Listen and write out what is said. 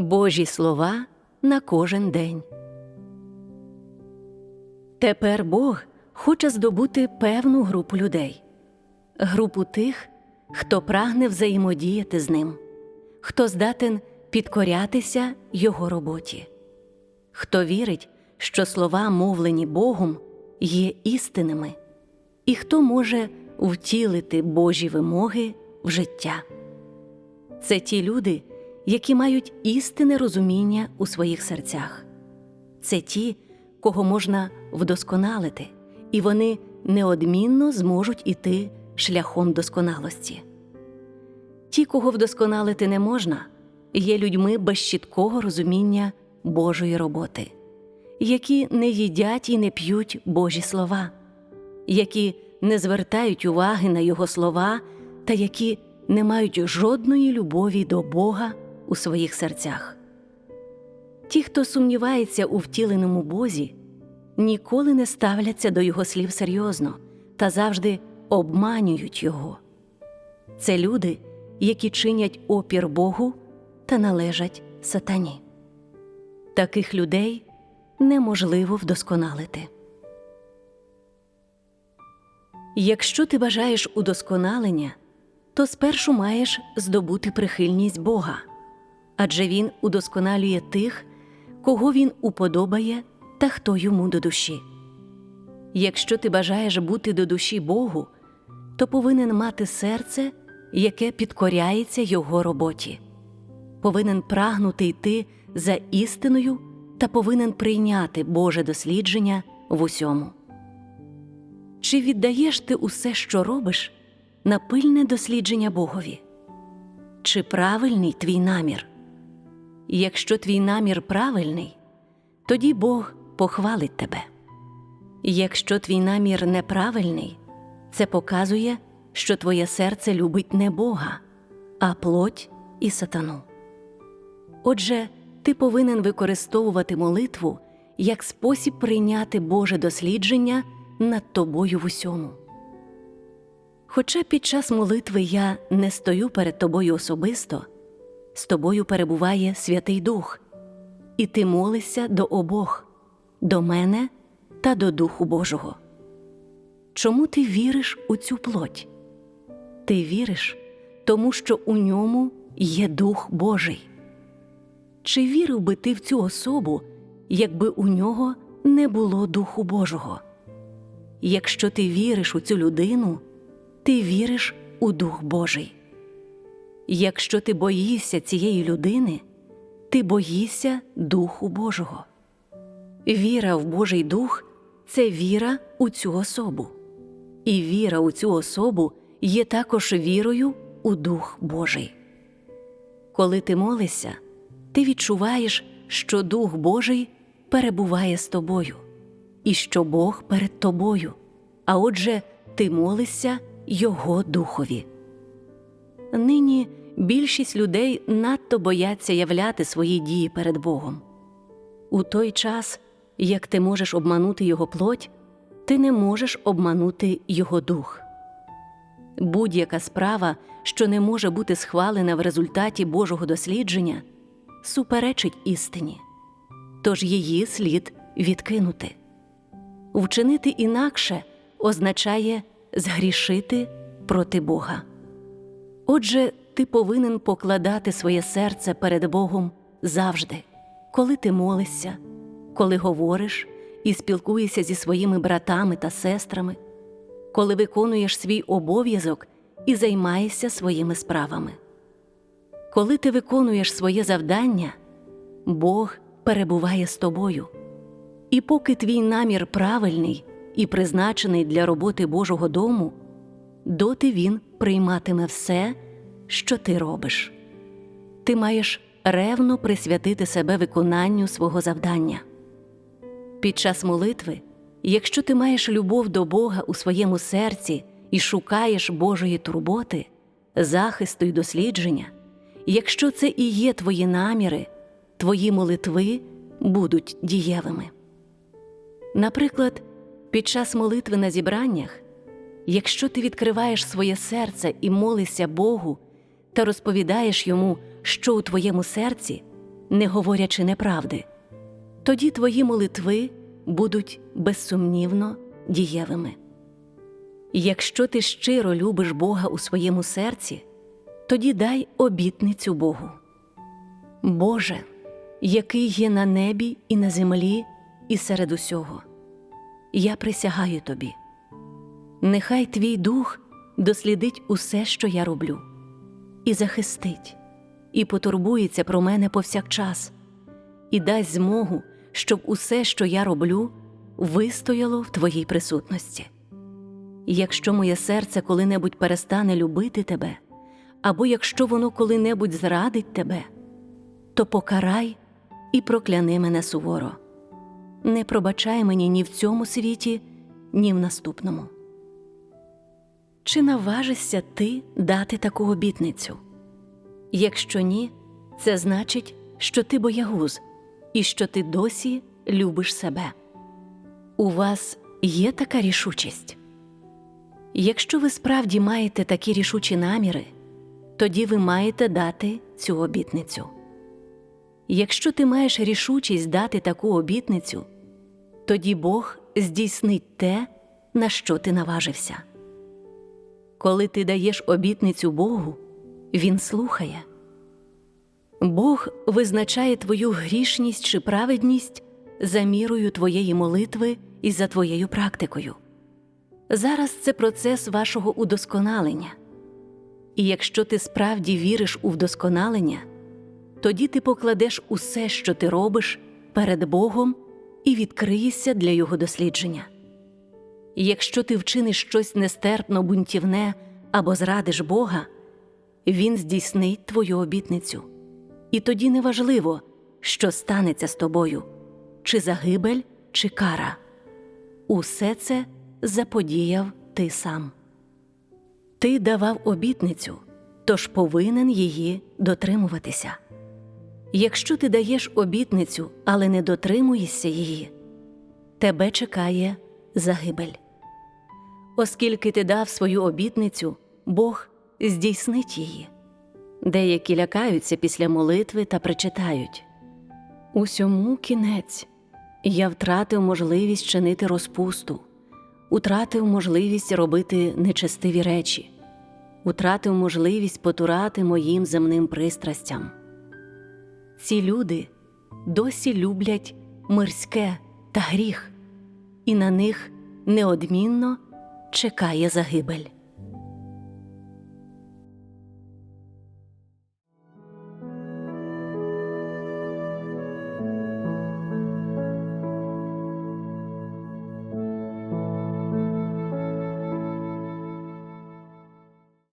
Божі слова на кожен день. Тепер Бог хоче здобути певну групу людей, групу тих, хто прагне взаємодіяти з ним, хто здатен підкорятися Його роботі, хто вірить, що слова, мовлені Богом, є істинними, і хто може втілити Божі вимоги в життя. Це ті люди, які мають істинне розуміння у своїх серцях. Це ті, кого можна вдосконалити, і вони неодмінно зможуть іти шляхом досконалості. Ті, кого вдосконалити не можна, є людьми без чіткого розуміння Божої роботи, які не їдять і не п'ють Божі слова, які не звертають уваги на Його слова та які не мають жодної любові до Бога у своїх серцях. Ті, хто сумнівається у втіленому Бозі, ніколи не ставляться до Його слів серйозно та завжди обманюють Його. Це люди, які чинять опір Богу та належать сатані. Таких людей неможливо вдосконалити. Якщо ти бажаєш удосконалення, то спершу маєш здобути прихильність Бога, адже Він удосконалює тих, кого Він уподобає та хто йому до душі. Якщо ти бажаєш бути до душі Богу, то повинен мати серце, яке підкоряється Його роботі, повинен прагнути йти за істиною та повинен прийняти Боже дослідження в усьому. Чи віддаєш ти усе, що робиш, на пильне дослідження Богові? Чи правильний твій намір? Якщо твій намір правильний, тоді Бог похвалить тебе. Якщо твій намір неправильний, це показує, що твоє серце любить не Бога, а плоть і сатану. Отже, ти повинен використовувати молитву як спосіб прийняти Боже дослідження над тобою в усьому. Хоча під час молитви я не стою перед тобою особисто, з тобою перебуває Святий Дух, і ти молишся до обох, до мене та до Духу Божого. Чому ти віриш у цю плоть? Ти віриш, тому що у ньому є Дух Божий. Чи вірив би ти в цю особу, якби у нього не було Духу Божого? Якщо ти віриш у цю людину, ти віриш у Дух Божий. Якщо ти боїшся цієї людини, ти боїшся Духу Божого. Віра в Божий Дух це віра у цю особу, і віра у цю особу є також вірою у Дух Божий. Коли ти молишся, ти відчуваєш, що Дух Божий перебуває з тобою, і що Бог перед тобою, а отже, ти молишся Його Духові. Нині більшість людей надто бояться являти свої дії перед Богом. У той час, як ти можеш обманути Його плоть, ти не можеш обманути Його дух. Будь-яка справа, що не може бути схвалена в результаті Божого дослідження, суперечить істині, тож її слід відкинути. Вчинити інакше означає згрішити проти Бога. Отже, ти повинен покладати своє серце перед Богом завжди, коли ти молишся, коли говориш і спілкуєшся зі своїми братами та сестрами, коли виконуєш свій обов'язок і займаєшся своїми справами. Коли ти виконуєш своє завдання, Бог перебуває з тобою. І поки твій намір правильний і призначений для роботи Божого дому, доти Він прийматиме все, що ти робиш. Ти маєш ревно присвятити себе виконанню свого завдання. Під час молитви, якщо ти маєш любов до Бога у своєму серці і шукаєш Божої турботи, захисту й дослідження, якщо це і є твої наміри, твої молитви будуть дієвими. Наприклад, під час молитви на зібраннях, якщо ти відкриваєш своє серце і молишся Богу та розповідаєш йому, що у твоєму серці, не говорячи неправди, тоді твої молитви будуть безсумнівно дієвими. Якщо ти щиро любиш Бога у своєму серці, тоді дай обітницю Богу. Боже, який є на небі і на землі, і серед усього, я присягаю тобі. Нехай твій дух дослідить усе, що я роблю, і захистить, і потурбується про мене повсякчас, і дасть змогу, щоб усе, що я роблю, вистояло в твоїй присутності. Якщо моє серце коли-небудь перестане любити тебе, або якщо воно коли-небудь зрадить тебе, то покарай і прокляни мене суворо. Не пробачай мені ні в цьому світі, ні в наступному. Чи наважишся ти дати таку обітницю? Якщо ні, це значить, що ти боягуз і що ти досі любиш себе. У вас є така рішучість? Якщо ви справді маєте такі рішучі наміри, тоді ви маєте дати цю обітницю. Якщо ти маєш рішучість дати таку обітницю, тоді Бог здійснить те, на що ти наважився. Коли ти даєш обітницю Богу, Він слухає. Бог визначає твою грішність чи праведність за мірою твоєї молитви і за твоєю практикою. Зараз це процес вашого удосконалення. І якщо ти справді віриш у вдосконалення, тоді ти покладеш усе, що ти робиш, перед Богом і відкриєшся для Його дослідження. Якщо ти вчиниш щось нестерпно бунтівне або зрадиш Бога, Він здійснить твою обітницю. І тоді неважливо, що станеться з тобою, чи загибель, чи кара. Усе це заподіяв ти сам. Ти давав обітницю, тож повинен її дотримуватися. Якщо ти даєш обітницю, але не дотримуєшся її, тебе чекає загибель. Оскільки ти дав свою обітницю, Бог здійснить її. Деякі лякаються після молитви та причитають Усьому кінець я втратив можливість чинити розпусту, утратив можливість робити нечестиві речі, утратив можливість потурати моїм земним пристрастям. Ці люди досі люблять мирське та гріх, і на них неодмінно чекає загибель.